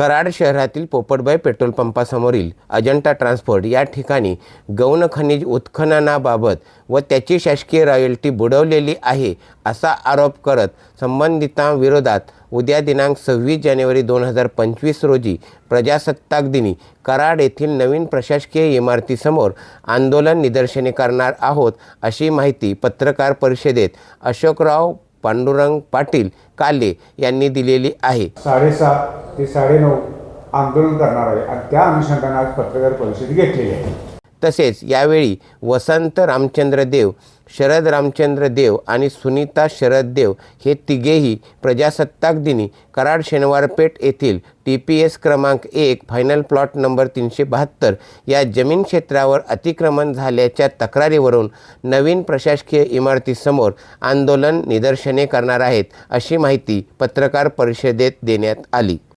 कराड शहरातील पोपटबाई पेट्रोल पंपासमोरील अजंता ट्रान्सपोर्ट या ठिकाणी गौण खनिज उत्खननाबाबत व त्याची शासकीय रॉयल्टी बुडवलेली आहे असा आरोप करत संबंधितांविरोधात उद्या दिनांक सव्वीस जानेवारी दोन हजार पंचवीस रोजी प्रजासत्ताक दिनी कराड येथील नवीन प्रशासकीय इमारतीसमोर आंदोलन निदर्शने करणार आहोत अशी माहिती पत्रकार परिषदेत अशोकराव पांडुरंग पाटील काले यांनी दिलेली आहे. साडेसहा ते साडेनऊ आंदोलन करणार आहे. आणि त्या अनुषंगाने आज पत्रकार परिषद घेतलेली आहे. तसेच यावेळी वसंत रामचंद्र देव शरद रामचंद्र देव आणि सुनीता शरद देव हे तिघेही प्रजासत्ताक दिनी कराड शनिवारपेठ येथील टी पी एस क्रमांक एक फायनल प्लॉट नंबर तीनशे बहात्तर या जमीन क्षेत्रावर अतिक्रमण झाल्याच्या तक्रारीवरून नवीन प्रशासकीय इमारतीसमोर आंदोलन निदर्शने करणार आहेत अशी माहिती पत्रकार परिषदेत देण्यात आली.